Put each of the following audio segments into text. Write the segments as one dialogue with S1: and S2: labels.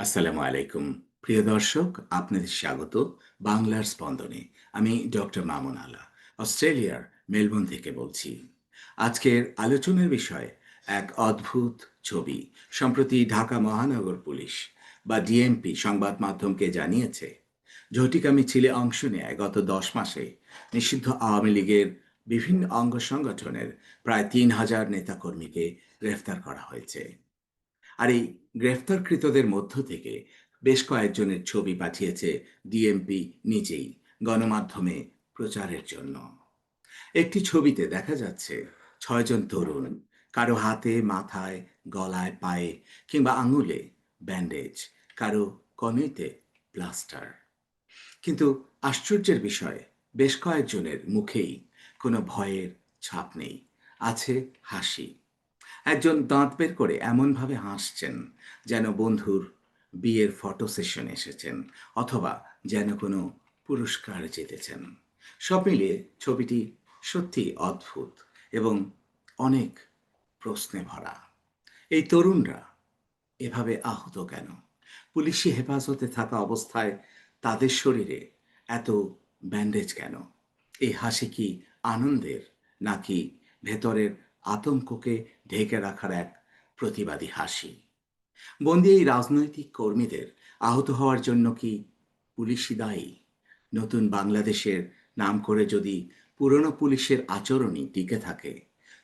S1: আসসালামু আলাইকুম। প্রিয় দর্শক, আপনাদের স্বাগত বাংলার স্পন্দনে। আমি ডক্টর মামুন আলা, অস্ট্রেলিয়ার মেলবোর্ন থেকে বলছি। আজকের আলোচনার বিষয়, এক অদ্ভুত ছবি, সম্প্রতি ঢাকা মহানগর পুলিশ বা ডিএমপি সংবাদ মাধ্যমকে জানিয়েছে, ঝটিকা মিছিলে অংশ নেয় গত দশ মাসে নিষিদ্ধ আওয়ামী লীগের বিভিন্ন অঙ্গ সংগঠনের প্রায় তিন হাজার নেতাকর্মীকে গ্রেফতার করা হয়েছে। আর এই গ্রেফতারকৃতদের মধ্য থেকে বেশ কয়েকজনের ছবি পাঠিয়েছে ডিএমপি নিজেই গণমাধ্যমে প্রচারের জন্য। একটি ছবিতে দেখা যাচ্ছে ছয়জন তরুণ কারও হাতে, মাথায়, গলায়, পায়ে কিংবা আঙুলে ব্যান্ডেজ, কারও কনুইতে প্লাস্টার। কিন্তু আশ্চর্যের বিষয়, বেশ কয়েকজনের মুখেই কোনো ভয়ের ছাপ নেই, আছে হাসি। একজন দাঁত বের করে এমনভাবে হাসছেন যেন বন্ধুর বিয়ের ফটো সেশন এসেছেন অথবা যেন কোনো পুরস্কার জিতেছেন। সব মিলিয়ে ছবিটি সত্যি অদ্ভুত এবং অনেক প্রশ্নে ভরা। এই তরুণরা এভাবে আহত কেন? পুলিশি হেফাজতে থাকা অবস্থায় তাদের শরীরে এত ব্যান্ডেজ কেন? এই হাসি কি আনন্দের নাকি ভেতরের আতঙ্ককে ঢেকে রাখার এক প্রতিবাদী হাসি। বন্দি এই রাজনৈতিক কর্মীদের আহত হওয়ার জন্য কি পুলিশই দায়ী? নতুন বাংলাদেশের নাম করে যদি পুরনো পুলিশের আচরণই টিকে থাকে,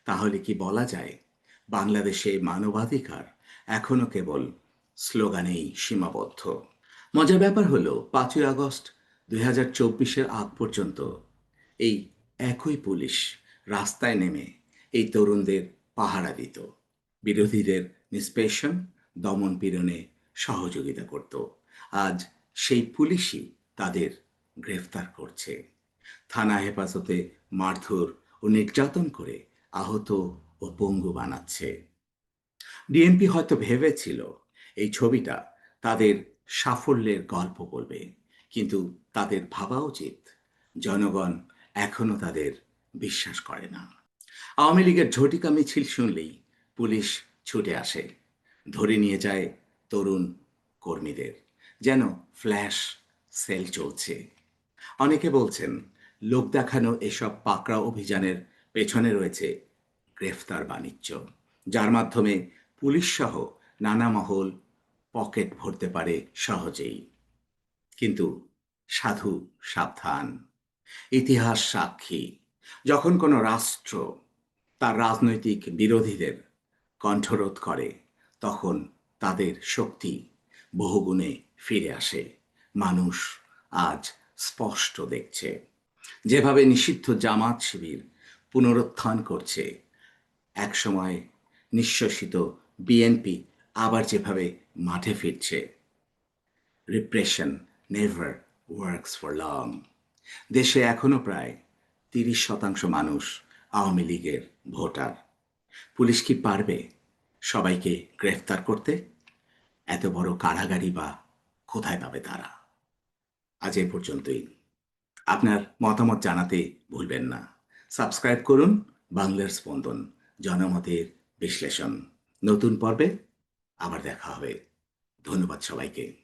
S1: তাহলে কি বলা যায় বাংলাদেশে মানবাধিকার এখনও কেবল স্লোগানেই সীমাবদ্ধ? মজার ব্যাপার হলো, পাঁচই আগস্ট দুই হাজার চব্বিশের আগ পর্যন্ত এই একই পুলিশ রাস্তায় নেমে এই তরুণদের পাহারা দিত। বিরোধীদের নিষ্পেষণ দমন পীড়নে সহযোগিতা করত। আজ সেই পুলিশই তাদের গ্রেফতার করছে। থানা হেফাজতে মারধর ও নির্যাতন করে আহত ও পঙ্গু বানাচ্ছে। ডিএমপি হয়তো ভেবেছিল এই ছবিটা তাদের সাফল্যের গল্প বলবে কিন্তু তাদের ভাবা উচিত। জনগণ এখনও তাদের বিশ্বাস করে না। আওয়ামী লীগের ঝটিকা মিছিল শুনলেই পুলিশ ছুটে আসে। ধরে নিয়ে যায় তরুণ কর্মীদের। যেন ফ্ল্যাশ সেল চলছে। অনেকে বলছেন, লোক দেখানো এসব পাকড়া অভিযানের পেছনে রয়েছে গ্রেফতার বাণিজ্য, যার মাধ্যমে পুলিশ সহ নানা মহল পকেট ভরতে পারে সহজেই। কিন্তু সাধু সাবধান। ইতিহাস সাক্ষী। যখন কোনো রাষ্ট্র তার রাজনৈতিক বিরোধীদের কণ্ঠরোধ করে, তখন তাদের শক্তি বহুগুণে ফিরে আসে। মানুষ আজ স্পষ্ট দেখছে। যেভাবে নিষিদ্ধ জামাত শিবির পুনরুত্থান করছে, একসময় নিঃশ্বসিত বিএনপি আবার যেভাবে মাঠে ফিরছে। Repression never works for long দেশে এখনও প্রায় তিরিশ শতাংশ মানুষ আওয়ামী লীগের ভোটার। পুলিশ কি পারবে সবাইকে গ্রেফতার করতে? এত বড় কারাগারি বা কোথায় পাবে তারা? আজ এ পর্যন্তই। আপনার মতামত জানাতে ভুলবেন না। সাবস্ক্রাইব করুন বাংলার স্পন্দন, জনমতের বিশ্লেষণ। নতুন পর্বে আবার দেখা হবে। ধন্যবাদ সবাইকে।